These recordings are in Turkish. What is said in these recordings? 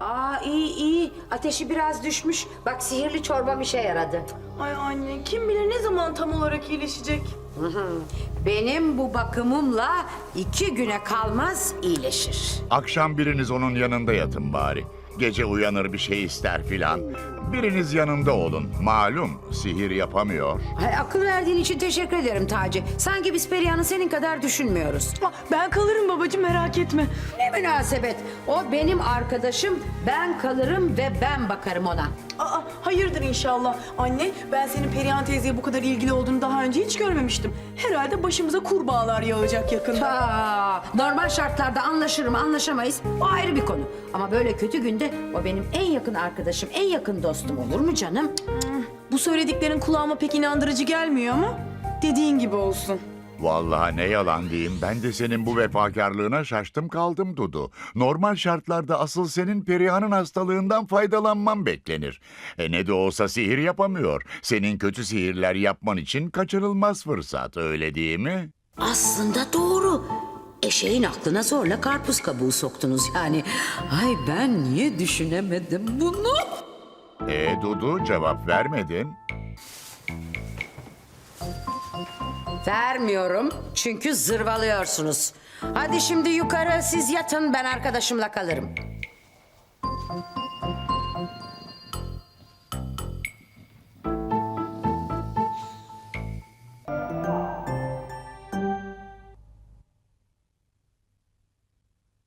Aa iyi iyi. Ateşi biraz düşmüş. Bak sihirli çorbam işe yaradı. Ay anne kim bilir ne zaman tam olarak iyileşecek. Benim bu bakımımla iki güne kalmaz iyileşir. Akşam biriniz onun yanında yatın bari. Gece uyanır bir şey ister filan. Biriniz yanında olun. Malum sihir yapamıyor. Ay, akıl verdiğin için teşekkür ederim Taci. Sanki biz Perihan'ı senin kadar düşünmüyoruz. Ben kalırım babacığım merak etme. Ne münasebet. O benim arkadaşım. Ben kalırım ve ben bakarım ona. Aa, hayırdır inşallah. Anne ben senin Perihan teyzeye bu kadar ilgili olduğunu daha önce hiç görmemiştim. Herhalde başımıza kurbağalar yağacak yakında. Aa, normal şartlarda anlaşırım anlaşamayız. O ayrı bir konu. Ama böyle kötü günde o benim en yakın arkadaşım, en yakın dostum olur mu canım? Bu söylediklerin kulağıma pek inandırıcı gelmiyor ama dediğin gibi olsun. Vallahi ne yalan diyeyim ben de senin bu vefakarlığına şaştım kaldım Dudu. Normal şartlarda asıl senin Perihan'ın hastalığından faydalanman beklenir. E ne de olsa sihir yapamıyor. Senin kötü sihirler yapman için kaçırılmaz fırsat öyle değil mi? Aslında doğru. Eşeğin aklına zorla karpuz kabuğu soktunuz yani. Ay ben niye düşünemedim bunu? E Dudu cevap vermedin. Vermiyorum çünkü zırvalıyorsunuz. Hadi şimdi yukarı siz yatın ben arkadaşımla kalırım.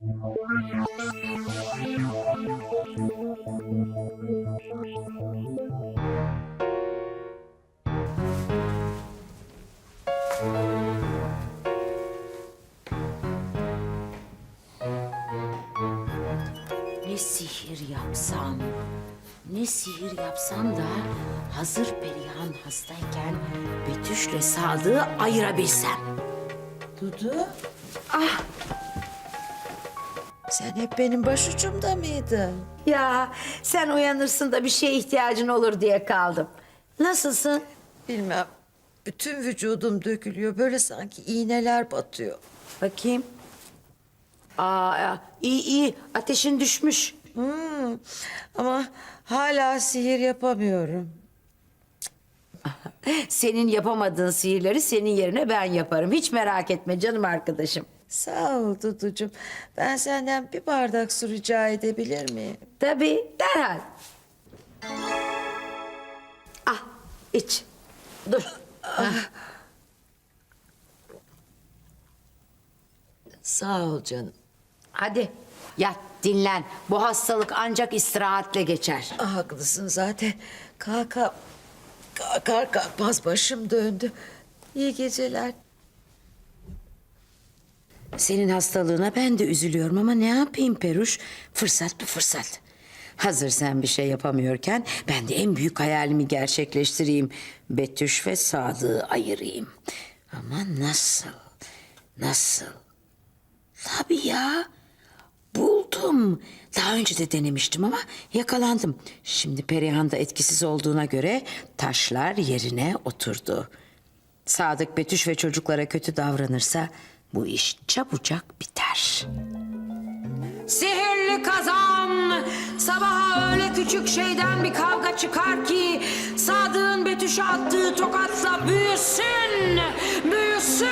Ne sihir yapsam, ne sihir yapsam da hazır Perihan hastayken Betüş'le Sadık'ı ayırabilsem. Dudu. Ah. Sen hep benim başucumda mıydın? Ya sen uyanırsın da bir şeye ihtiyacın olur diye kaldım. Nasılsın? Bilmem. Bütün vücudum dökülüyor. Böyle sanki iğneler batıyor. Bakayım. Aa, iyi iyi ateşin düşmüş. Hmm. Ama hala sihir yapamıyorum. Senin yapamadığın sihirleri senin yerine ben yaparım. Hiç merak etme canım arkadaşım. Sağ ol Duducuğum. Ben senden bir bardak su rica edebilir miyim? Tabii derhal. Ah iç. Dur. Sağ ol canım. Hadi yat dinlen. Bu hastalık ancak istirahatle geçer. Ah, haklısın zaten. Kalka, kalkar kalkmaz başım döndü. İyi geceler. Senin hastalığına ben de üzülüyorum ama ne yapayım Peruş? Fırsat bir fırsat. Hazır sen bir şey yapamıyorken ben de en büyük hayalimi gerçekleştireyim. Betüş ve Sadık'ı ayırayım. Ama nasıl? Nasıl? Tabii ya. Buldum. Daha önce de denemiştim ama yakalandım. Şimdi Perihan da etkisiz olduğuna göre taşlar yerine oturdu. Sadık Betüş ve çocuklara kötü davranırsa bu iş çabucak biter. Sihirli kazan! Sabaha öyle küçük şeyden bir kavga çıkar ki Sadık'ın Betüş'e attığı tokatla büyüsün, büyüsün.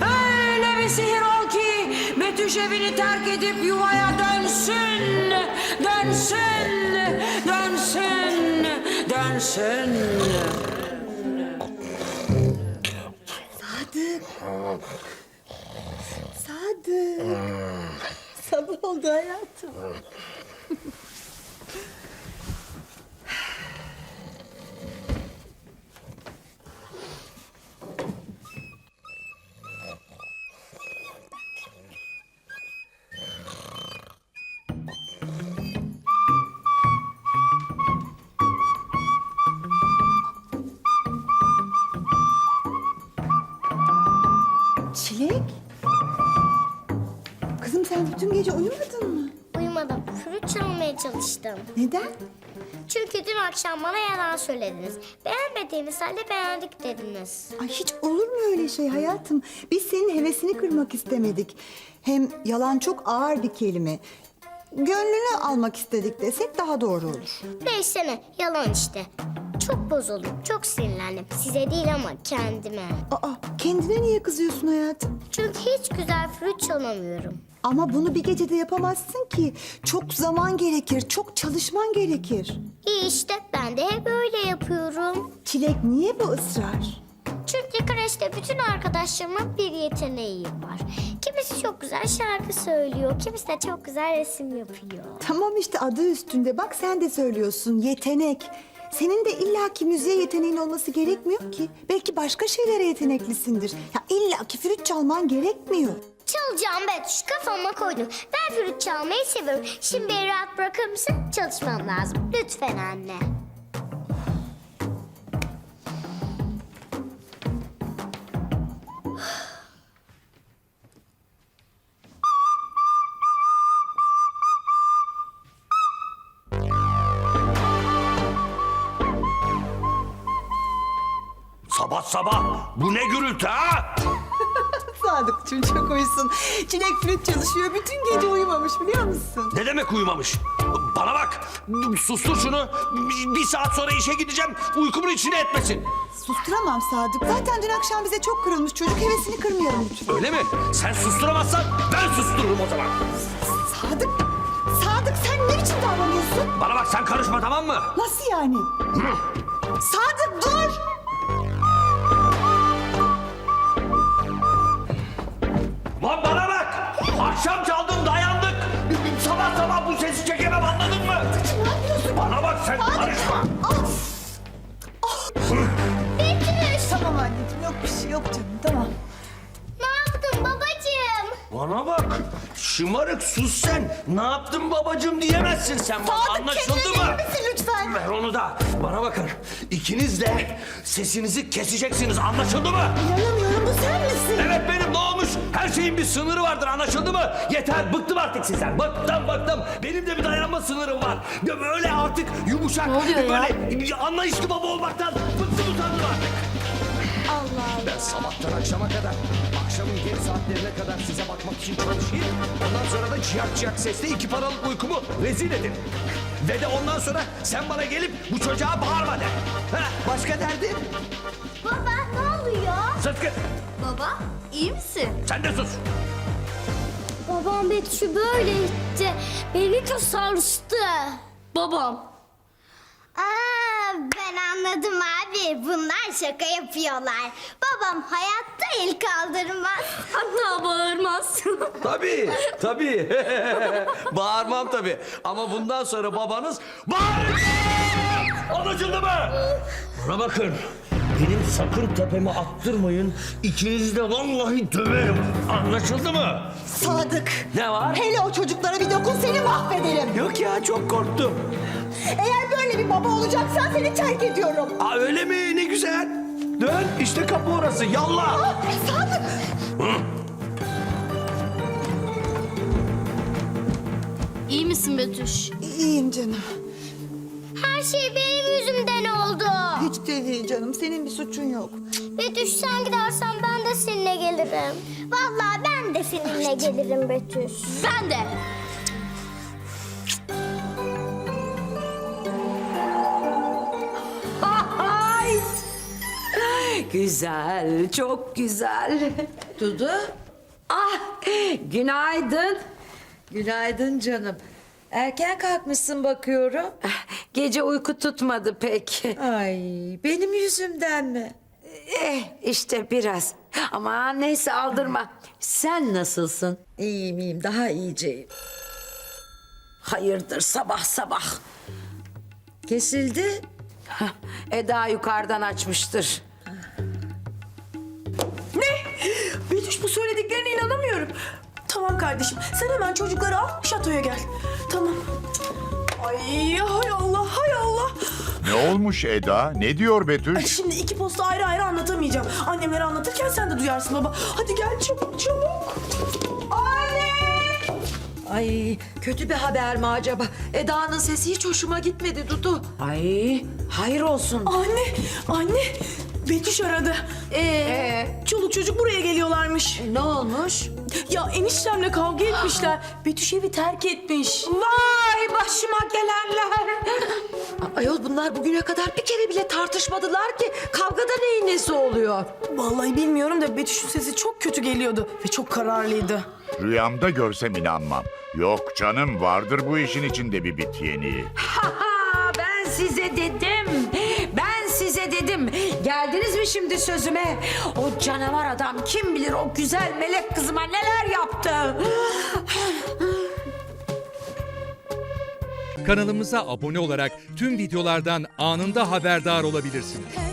Öyle bir sihir ol ki Betüş evini terk edip yuvaya dönsün, dönsün, dönsün, dönsün. Sadık. Sabah oldu hayatım. Çalıştım. Neden? Çünkü dün akşam bana yalan söylediniz. Beğenmediğiniz halde beğendik dediniz. Ay hiç olur mu öyle şey hayatım? Biz senin hevesini kırmak istemedik. Hem yalan çok ağır bir kelime. gönlünü almak istedik desek daha doğru olur. Neyse ne yalan işte. Çok bozuldum, çok sinirlendim. Size değil ama kendime. Aa, kendine niye kızıyorsun hayatım? Çünkü hiç güzel flüt çalamıyorum. Ama bunu bir gecede yapamazsın ki. Çok zaman gerekir, çok çalışman gerekir. İyi işte ben de hep öyle yapıyorum. Çilek niye bu ısrar? Çünkü kreşte bütün arkadaşlarımın bir yeteneği var. Kimisi çok güzel şarkı söylüyor, kimisi de çok güzel resim yapıyor. Tamam işte adı üstünde. Bak sen de söylüyorsun yetenek. Senin de illaki müziğe yeteneğin olması gerekmiyor ki. Belki başka şeylere yeteneklisindir. Ya illaki flüt çalman gerekmiyor. Çalacağım Betüş kafama koydum. Ben flüt çalmayı seviyorum. Şimdi beni rahat bırakır mısın? Çalışmam lazım. Lütfen anne. Sabah sabah bu ne gürültü ha? Sadıkçım çok uysun. Çilek flüt çalışıyor. Bütün gece uyumamış biliyor musun? Ne demek uyumamış? Bana bak sustur şunu. Bir saat sonra işe gideceğim uykumun içine etmesin. Susturamam Sadık. Zaten dün akşam bize çok kırılmış çocuk. Hevesini kırmayalım lütfen. Öyle mi? Sen susturamazsan ben sustururum o zaman. Sadık, Sadık sen ne biçim davranıyorsun? Bana bak sen karışma tamam mı? Nasıl yani? Sadık dur! Akşam çaldım dayandık. Sabah sabah bu sesi çekemem anladın mı? Bana bak sen karışma. Betüş Tamam anneciğim yok bir şey yok canım tamam. ne yaptın babacığım? Bana bak. Şımarık sus sen. Ne yaptın babacığım diyemezsin sen bana. Sadık Anlaşıldı kendine mı? gelir misin lütfen? Ver onu da. Bana bakın. İkiniz de sesinizi keseceksiniz. Anlaşıldı mı? İnanamıyorum bu sen misin? Evet benim ne olmuş? Her şeyin bir sınırı vardır anlaşıldı mı? Yeter bıktım artık sizden. Bıktım bıktım. Benim de bir dayanma sınırım var. Ya böyle artık yumuşak. böyle bir anlayışlı baba olmaktan bıktım utandım artık. Ben sabahtan akşama kadar, akşamın geri saatlerine kadar size bakmak için çalışayım. Ondan sonra da ciyak ciyak sesle iki paralık uykumu rezil edin. Ve de ondan sonra sen bana gelip bu çocuğa bağırma de. Ha, başka derdin? Baba ne oluyor? Sıtkı Baba iyi misin? sen de sus. Babam Betüş'ü böyle itti. Beni çok sarstı. Babam. Aa, ben anladım abi. Bunlar şaka yapıyorlar. Babam hayatta el kaldırmaz. Hatta bağırmaz. Tabii, tabii. Bağırmam tabii. Ama bundan sonra babanız bağıracak! Anlaşıldı mı? Bana bakın. Benim sakın tepeme attırmayın. İkinizi de vallahi döverim. Anlaşıldı mı? Sadık. Ne var? Hele o çocuklara bir dokun seni mahvederim. Yok ya çok korktum. Eğer böyle bir baba olacaksan seni terk ediyorum. Aa öyle mi? Ne güzel. Dön işte kapı orası. Yallah. Sadık. iyi misin Betüş? İyiyim canım. Her şey benim yüzümden oldu. Hiç de değil canım. Senin bir suçun yok. Betüş sen gidersen ben de seninle gelirim. Vallahi ben de seninle gelirim Betüş. Ben de. Güzel, çok güzel. Dudu, Ah, günaydın. günaydın canım. Erken kalkmışsın bakıyorum. Ah, Gece uyku tutmadı pek. Ay, benim yüzümden mi? Eh, işte biraz. Ama neyse aldırma. Sen nasılsın? İyiyim iyiyim, daha iyiceyim. Hayırdır sabah sabah. Kesildi. Eda yukarıdan açmıştır. Betüş bu söylediklerine inanamıyorum. Tamam kardeşim sen hemen çocukları al şatoya gel. Tamam. Ay hay Allah hay Allah. Ne olmuş Eda? Ne diyor Ay, Betüş? şimdi iki posta ayrı ayrı anlatamayacağım. Annemlere anlatırken sen de duyarsın baba. Hadi gel çabuk çabuk. Anne! Ay, kötü bir haber mi acaba? Eda'nın sesi hiç hoşuma gitmedi Dudu. Ay, hayır olsun. Anne! Anne! Betüş aradı. Ee, çoluk çocuk buraya geliyorlarmış. Ne olmuş? Ya eniştemle kavga etmişler. Betüş evi terk etmiş. Vay başıma gelenler. Ayol bunlar bugüne kadar bir kere bile tartışmadılar ki. Kavgada neyin nesi oluyor? Vallahi bilmiyorum da Betüş'ün sesi çok kötü geliyordu ve çok kararlıydı. Rüyamda görsem inanmam. Yok canım vardır bu işin içinde bir bit yeniği. Ha, ben size dedim. Geldiniz mi şimdi sözüme? O canavar adam kim bilir o güzel melek kızıma neler yaptı. Kanalımıza abone olarak tüm videolardan anında haberdar olabilirsiniz.